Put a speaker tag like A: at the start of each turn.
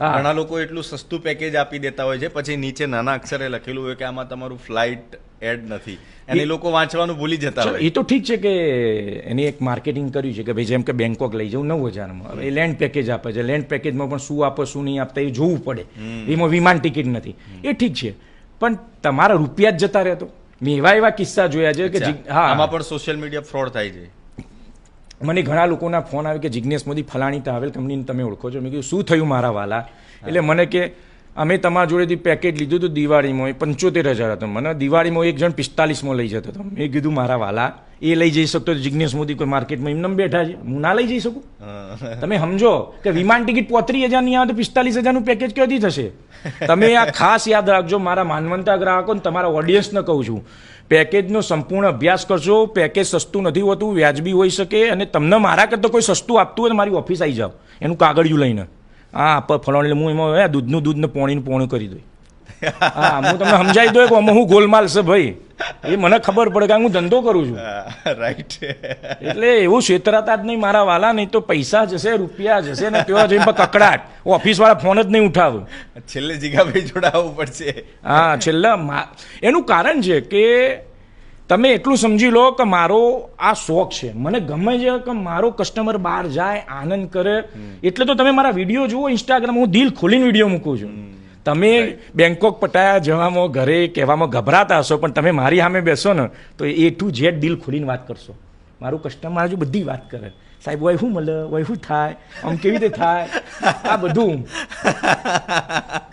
A: ઘણા લોકો એટલું સસ્તું પેકેજ આપી દેતા હોય છે પછી નીચે નાના અક્ષરે લખેલું હોય કે આમાં તમારું ફ્લાઇટ એડ નથી. અને લોકો વાંચવાનું ભૂલી જતા હોય.
B: એ તો ઠીક છે કે એની એક માર્કેટિંગ કર્યું છે કે ભાઈ જેમ કે બેંકોક લઈ જાઉં નવ હજારમાં. હવે એ લેન્ડ પેકેજ આપે છે. લેન્ડ પેકેજમાં પણ શું આપે શું નહીં આપતા એ જોવું પડે. એમાં વિમાન ટિકિટ નથી. એ ઠીક છે. પણ તમારા રૂપિયા જ જતા રહેતો. મેં એવા એવા કિસ્સા જોયા છે કે હા.
A: આમાં પણ સોશિયલ મીડિયા ફ્રોડ થાય છે.
B: મને ઘણા લોકોના ફોન આવે કે જિજ્ઞેશ મોદી, ફલાણી તાવેલ કંપનીને તમે ઓળખો છો. મેં કીધું, શું થયું મારા વાલા? એટલે મને કે અમે તમારા જોડેથી પેકેજ લીધું હતું દિવાળીમાં એ પંચોતેર હજાર હતો મને. દિવાળીમાં એક જણ પિસ્તાલીસમાં લઈ જતો હતો. મેં કીધું મારા વાલા એ લઈ જઈ શકતો જિજ્ઞેશ મોદી કોઈ માર્કેટમાં એમને બેઠા છે. હું ના લઈ જઈ શકું? તમે સમજો કે વિમાન ટિકિટ પોત્રીસ હજારની આવે તો પિસ્તાલીસ હજારનું પેકેજ ક્યાંથી થશે? તમે આ ખાસ યાદ રાખજો મારા માનવંતા ગ્રાહકો ને તમારા ઓડિયન્સને કહું છું પેકેજનો સંપૂર્ણ અભ્યાસ કરજો પેકેજ સસ્તું નથી હોતું વ્યાજબી હોઈ શકે અને તમને મારા કરતાં કોઈ સસ્તું આપતું હોય તો મારી ઓફિસ આવી જાઓ. એનું કાગળિયું લઈને. હા પર ફલાણી હું એમાં હે, દૂધનું દૂધને પોણીનું પોણું કરી દઉં હા હું તમને સમજાવી દઉં કે આમાં હું ગોલમાલ છે ભાઈ. એ મને ખબર પડે કે હું ધંધો કરું છું.
A: રાઈટ
B: એટલે એવું છેતરાતા જ નહીં મારા વાલા નહીં તો પૈસા જશે રૂપિયા જશે ને તેઓ જઈને કકડાટ. ઓફિસ વાળા ફોન જ નહીં ઉઠાવે.
A: છેલ્લે જીગાભાઈ જોડાવવું પડશે.
B: હા છેલ્લા એનું કારણ છે કે તમે એટલું સમજી લો કે મારો આ શોખ છે. મને ગમે છે કે મારો કસ્ટમર બહાર જાય આનંદ કરે. એટલે તો તમે મારા વીડિયો જુઓ ઇન્સ્ટાગ્રામ હું દિલ ખોલીને વીડિયો મૂકું છું. તમે બેંકોક પટાયા જવામાં ઘરે કહેવામાં ગભરાતા હશો પણ તમે મારી સામે બેસો ને તો એ ટુ ઝેડ દિલ ખોલીને વાત કરશો. મારું કસ્ટમર હજુ બધી વાત કરે. સાહેબ વય શું મળે વય શું થાય? આમ કેવી રીતે થાય? આ બધું.